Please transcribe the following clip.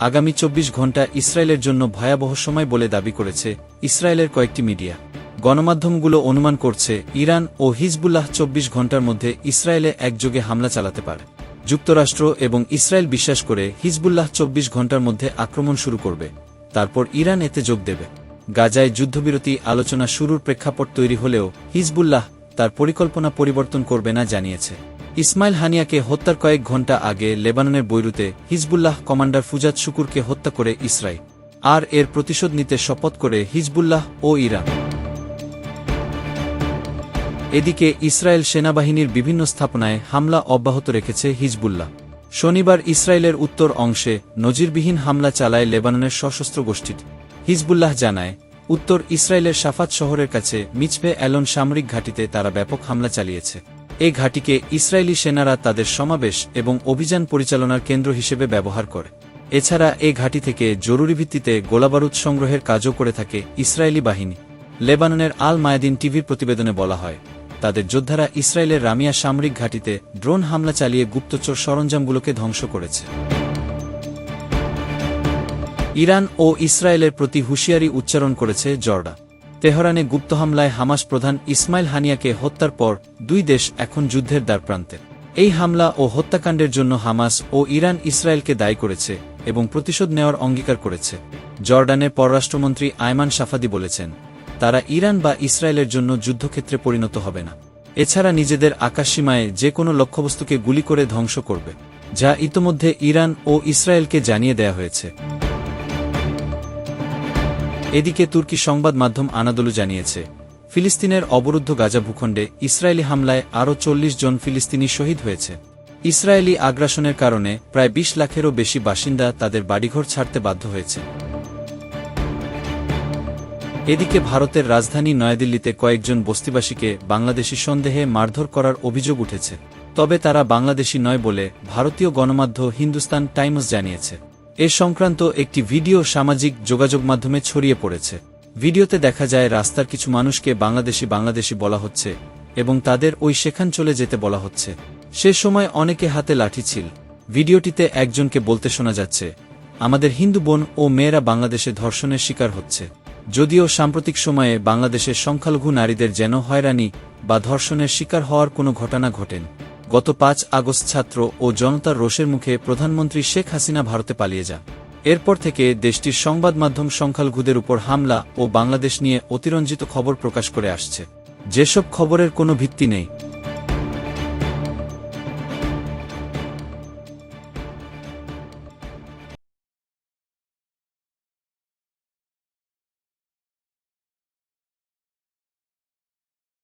আগামী চব্বিশ ঘণ্টা ইসরায়েলের জন্য ভয়াবহ সময় বলে দাবি করেছে ইসরায়েলের কয়েকটি মিডিয়া। গণমাধ্যমগুলো অনুমান করছে ইরান ও হিজবুল্লাহ চব্বিশ ঘণ্টার মধ্যে ইসরায়েলে একযোগে হামলা চালাতে পারে। যুক্তরাষ্ট্র এবং ইসরায়েল বিশ্বাস করে হিজবুল্লাহ চব্বিশ ঘণ্টার মধ্যে আক্রমণ শুরু করবে। তারপর ইরান এতে যোগ দেবে। গাজায় যুদ্ধবিরতি আলোচনা শুরুর প্রেক্ষাপট তৈরি হলেও হিজবুল্লাহ তার পরিকল্পনা পরিবর্তন করবে না জানিয়েছে। ইসমাইল হানিয়াকে হত্যার কয়েক ঘণ্টা আগে লেবাননের বৈরুতে হিজবুল্লাহ কমান্ডার ফুজাত শুকুরকে হত্যা করে ইসরায়েল আর এর প্রতিশোধ নিতে শপথ করে হিজবুল্লাহ ও ইরান। এদিকে ইসরায়েল সেনাবাহিনীর বিভিন্ন স্থাপনায় হামলা অব্যাহত রেখেছে হিজবুল্লাহ। শনিবার ইসরায়েলের উত্তর অংশে নজিরবিহীন হামলা চালায় লেবাননের সশস্ত্র গোষ্ঠীটি হিজবুল্লাহ জানায়, উত্তর ইসরায়েলের সাফাত শহরের কাছে মিচপে অ্যালন সামরিক ঘাঁটিতে তারা ব্যাপক হামলা চালিয়েছে। এই ঘাঁটিকে ইসরায়েলি সেনারা তাদের সমাবেশ এবং অভিযান পরিচালনার কেন্দ্র হিসেবে ব্যবহার করে। এছাড়া এই ঘাঁটি থেকে জরুরি ভিত্তিতে গোলাবারুদ সংগ্রহের কাজও করে থাকে ইসরায়েলি বাহিনী। লেবাননের আল মায়াদিন টিভির প্রতিবেদনে বলা হয়, তাদের যোদ্ধারা ইসরায়েলের রামিয়া সামরিক ঘাঁটিতে ড্রোন হামলা চালিয়ে গুপ্তচর সরঞ্জামগুলোকে ধ্বংস করেছে। ইরান ও ইসরায়েলের প্রতি হুঁশিয়ারি উচ্চারণ করেছে জর্ডা তেহরানে গুপ্ত হামলায় হামাস প্রধান ইসমাইল হানিয়াকে হত্যার পর দুই দেশ এখন যুদ্ধের দ্বারপ্রান্তে। এই হামলা ও হত্যাকাণ্ডের জন্য হামাস ও ইরান ইসরায়েলকে দায়ী করেছে এবং প্রতিশোধ নেওয়ার অঙ্গীকার করেছে। জর্ডানের পররাষ্ট্রমন্ত্রী আয়মান সাফাদি বলেছেন, তারা ইরান বা ইসরায়েলের জন্য যুদ্ধক্ষেত্রে পরিণত হবে না। এছাড়া নিজেদের আকাশসীমায় যে কোনো লক্ষ্যবস্তুকে গুলি করে ধ্বংস করবে, যা ইতোমধ্যে ইরান ও ইসরায়েলকে জানিয়ে দেয়া হয়েছে। এদিকে তুর্কি সংবাদ মাধ্যম আনাদলু জানিয়েছে, ফিলিস্তিনের অবরুদ্ধ গাজা ভূখণ্ডে ইসরায়েলি হামলায় আরও চল্লিশ জন ফিলিস্তিনি শহীদ হয়েছে। ইসরায়েলি আগ্রাসনের কারণে প্রায় বিশ লাখেরও বেশি বাসিন্দা তাদের বাড়িঘর ছাড়তে বাধ্য হয়েছে। এদিকে ভারতের রাজধানী নয়াদিল্লিতে কয়েকজন বস্তিবাসীকে বাংলাদেশি সন্দেহে মারধর করার অভিযোগ উঠেছে। তবে তারা বাংলাদেশি নয় বলে ভারতীয় গণমাধ্যম হিন্দুস্তান টাইমস জানিয়েছে। এ সংক্রান্ত একটি ভিডিও সামাজিক যোগাযোগ মাধ্যমে ছড়িয়ে পড়েছে। ভিডিওতে দেখা যায়, রাস্তার কিছু মানুষকে বাংলাদেশি বাংলাদেশি বলা হচ্ছে এবং তাদের ওই সেখান চলে যেতে বলা হচ্ছে। সে সময় অনেকে হাতে লাঠি ছিল। ভিডিওটিতে একজনকে বলতে শোনা যাচ্ছে, আমাদের হিন্দু বোন ও মেয়েরা বাংলাদেশে ধর্ষণের শিকার হচ্ছে। যদিও সাম্প্রতিক সময়ে বাংলাদেশের সংখ্যালঘু নারীদের যেন হয়রানি বা ধর্ষণের শিকার হওয়ার কোনো ঘটনা ঘটেন। গত পাঁচ আগস্ট ছাত্র ও জনতার রোষের মুখে প্রধানমন্ত্রী শেখ হাসিনা ভারতে পালিয়ে যা এরপর থেকে দেশটির সংবাদ মাধ্যম সংখ্যালঘুদের উপর হামলা ও বাংলাদেশ নিয়ে অতিরঞ্জিত খবর প্রকাশ করে আসছে। যেসব খবরের কোনো ভিত্তি নেই